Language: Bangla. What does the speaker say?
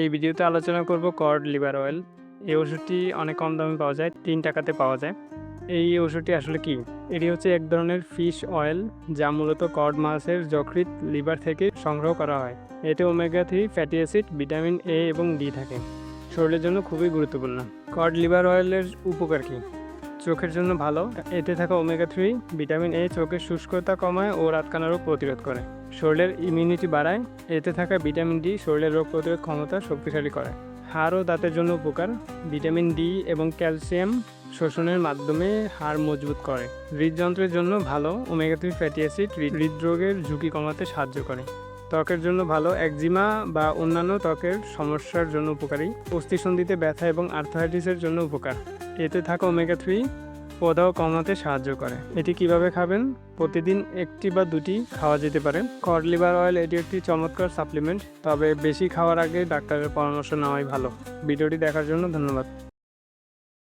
এই ভিডিওতে আলোচনা করব কর্ড লিভার অয়েল। এই ওষুধটি অনেক কম দামে পাওয়া যায়, তিন টাকাতে পাওয়া যায়। এই ওষুধটি আসলে কি? এটি হচ্ছে এক ধরনের ফিশ অয়েল, যা মূলত কর্ড মাছের যকৃত লিভার থেকে সংগ্রহ করা হয়। এতে omega three fatty acid, vitamin A এবং ডি থাকে। শরীরের জন্য খুবই গুরুত্বপূর্ণ। কর্ড লিভার অয়েলের উপকার কী? চোখের জন্য ভালো। এতে থাকা ওমেগা থ্রি ভিটামিন এ চোখের শুষ্কতা কমায় ও রাতকানা রোগ প্রতিরোধ করে। শরীরের ইমিউনিটি বাড়ায়। এতে থাকা ভিটামিন ডি শরীরের রোগ প্রতিরোধ ক্ষমতা শক্তিশালী করে। হাড় ও দাঁতের জন্য উপকার। ভিটামিন ডি এবং ক্যালসিয়াম শোষণের মাধ্যমে হাড় মজবুত করে। হৃদযন্ত্রের জন্য ভালো ওমেগা থ্রি ফ্যাটি অ্যাসিড হৃদরোগের ঝুঁকি কমাতে সাহায্য করে। ত্বকের জন্য ভালো, একজিমা বা অন্যান্য ত্বকের সমস্যার জন্য উপকারী, অস্থিসন্ধিতে ব্যথা এবং আর্থারাইটিসের জন্য উপকার। এতে থাকা ওমেগা থ্রি পদাও কমাতে সাহায্য করে। এটি কীভাবে খাবেন? প্রতিদিন একটি বা দুটি খাওয়া যেতে পারে। কড লিভার অয়েল এটি একটি চমৎকার সাপ্লিমেন্ট তবে বেশি খাওয়ার আগে ডাক্তারের পরামর্শ নেওয়াই ভালো। ভিডিওটি দেখার জন্য ধন্যবাদ।